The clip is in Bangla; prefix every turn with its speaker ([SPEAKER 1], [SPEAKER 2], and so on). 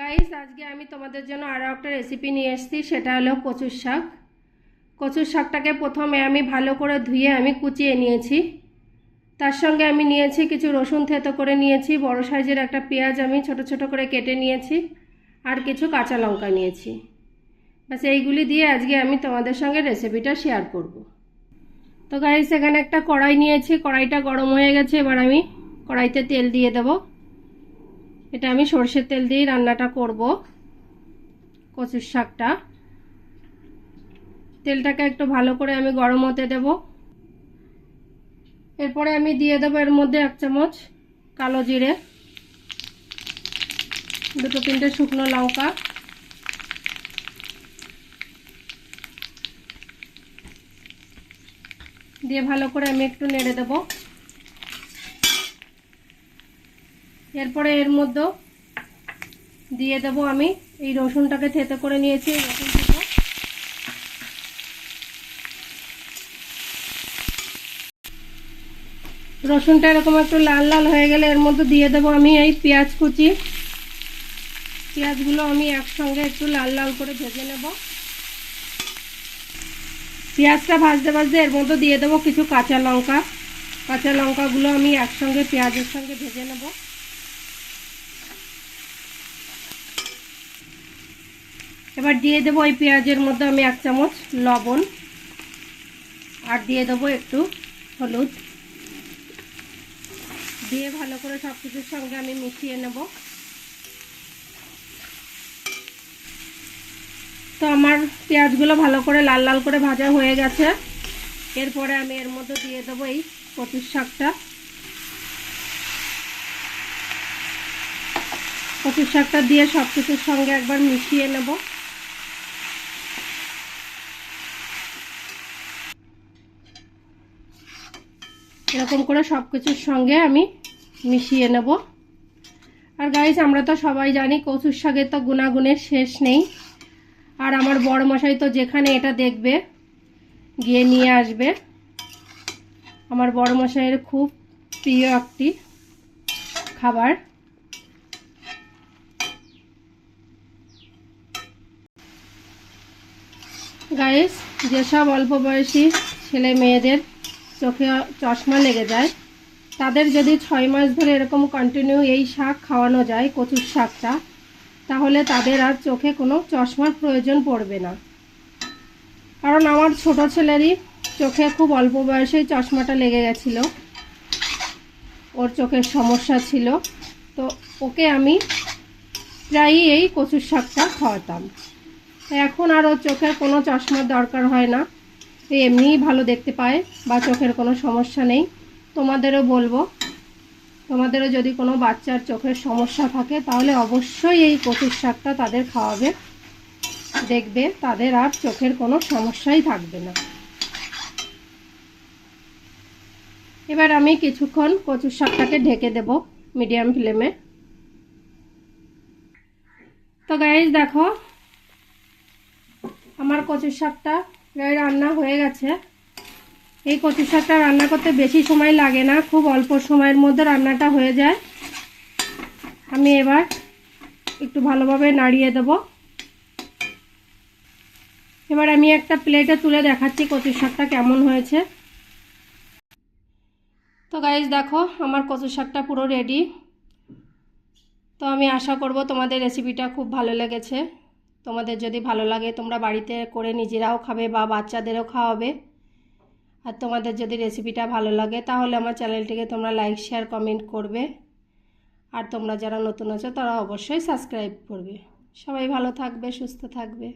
[SPEAKER 1] গাইস আজকে আমি তোমাদের জন্য আরও একটা রেসিপি নিয়ে এসেছি, সেটা হলো কচুর শাক। কচুর শাকটাকে প্রথমে আমি ভালো করে ধুয়ে আমি কুচিয়ে নিয়েছি। তার সঙ্গে আমি নিয়েছি কিছু রসুন থেতো করে নিয়েছি, বড় সাইজের একটা পেঁয়াজ আমি ছোট ছোট করে কেটে নিয়েছি, আর কিছু কাঁচা লঙ্কা নিয়েছি। ব্যাস, এইগুলি দিয়ে আজকে আমি তোমাদের সঙ্গে রেসিপিটা শেয়ার করব। তো গাইস এখানে একটা কড়াই নিয়েছি, কড়াইটা গরম হয়ে গেছে, এবার আমি কড়াইতে তেল দিয়ে দেবো। এটা আমি সর্ষের তেল দিয়েই রান্নাটা করব, কচুর শাকটা। তেলটাকে একটু ভালো করে আমি গরম হতে দেব। এরপরে আমি দিয়ে দেবো এর মধ্যে এক চামচ কালো জিরে, দুটো তিনটে শুকনো লঙ্কা। দিয়ে ভালো করে আমি একটু নেড়ে দেবো। এরপরে এর মধ্যে দিয়ে দেব আমি। এই রসুনটাকে থেতে করে নিয়েছি রসুনটা এরকম একটু লাল লাল হয়ে গেলে এর মধ্যে দিয়ে দেব আমি এই পেঁয়াজ কুচি। পেঁয়াজগুলো আমি একসঙ্গে একটু লাল লাল করে ভেজে নেব। পেঁয়াজটা ভাজতে ভাজতে এর মধ্যে দিয়ে দেবো কিছু কাঁচা লঙ্কা। কাঁচা লঙ্কাগুলো আমি একসঙ্গে পেঁয়াজের সঙ্গে ভেজে নেব। এবার দিয়ে দেবো ওই পেঁয়াজের মধ্যে আমি এক চামচ লবণ। আর দিয়ে দেবো একটু হলুদ। দিয়ে ভালো করে সব কিছুর সঙ্গে আমি মিশিয়ে নেব। তো আমার পেঁয়াজগুলো ভালো করে লাল লাল করে ভাজা হয়ে গেছে। এরপরে আমি এর মধ্যে দিয়ে দেবো এই কচুর শাকটা। কচুর শাকটা দিয়ে সব কিছুর সঙ্গে একবার মিশিয়ে নেব। এরকম করে সব কিছুর সঙ্গে আমি মিশিয়ে নেব। আর গাইজ আমরা তো সবাই জানি কচুর শাকের তো গুণাগুণের শেষ নেই। আর আমার বড় মশাই তো যেখানে এটা দেখবে, গিয়ে নিয়ে আসবে। আমার বড় মশাইয়ের খুব প্রিয় একটি খাবার। গাইস যেসব অল্প বয়সী ছেলে মেয়েদের চোখে চশমা লেগে যায়। তাদের যদি ছয় মাস ধরে এরকম কন্টিনিউ এই শাক খাওয়ানো যায়, কচুর শাকটা, তাহলে তাদের আর চোখে কোনো চশমার প্রয়োজন পড়বে না। কারণ আমার ছোট ছেলেরই চোখে খুব অল্প বয়সেই চশমাটা লেগে গেছিল। ওর চোখের সমস্যা ছিল। তো ওকে আমি প্রায়ই এই কচুর শাকটা খাওয়াতাম। এখন আর ওর চোখের কোনো চশমার দরকার হয় না। এমনিই ভালো দেখতে পায় বা চোখের কোনো সমস্যা নেই। তোমাদেরও বলব, তোমাদেরও যদি কোনো বাচ্চার চোখের সমস্যা থাকে, তাহলে অবশ্যই এই কচুর শাকটা তাদের খাওয়াবে। দেখবে তাদের আর চোখের কোনো সমস্যাই থাকবে না। এবার আমি কিছুক্ষণ কচুর শাকটাকে ঢেকে দেব মিডিয়াম ফ্লেমে। তো গাইজ দেখো, আমার কচুর শাকটা প্রায় রান্না হয়ে গেছে। এই কচু শাকটা রান্না করতে বেশি সময় লাগে না, খুব অল্প সময়ের মধ্যে রান্নাটা হয়ে যায়। আমি এবার একটু ভালোভাবে নাড়িয়ে দেব। এবার আমি একটা প্লেটে তুলে দেখাচ্ছি কচু শাকটা কেমন হয়েছে। তো গাইজ দেখো, আমার কচু শাকটা পুরো রেডি তো আমি আশা করব তোমাদের রেসিপিটা খুব ভালো লেগেছে। তোমাদের যদি ভালো লাগে, তোমরা বাড়িতে করে নিজেরাও খাবে বা বাচ্চাদেরও খাওয়াবে। আর তোমাদের যদি রেসিপিটা ভালো লাগে, তাহলে আমার চ্যানেলটিকে তোমরা লাইক শেয়ার কমেন্ট করবে। আর তোমরা যারা নতুন আছো, তারা অবশ্যই সাবস্ক্রাইব করবে। সবাই ভালো থাকবে, সুস্থ থাকবে।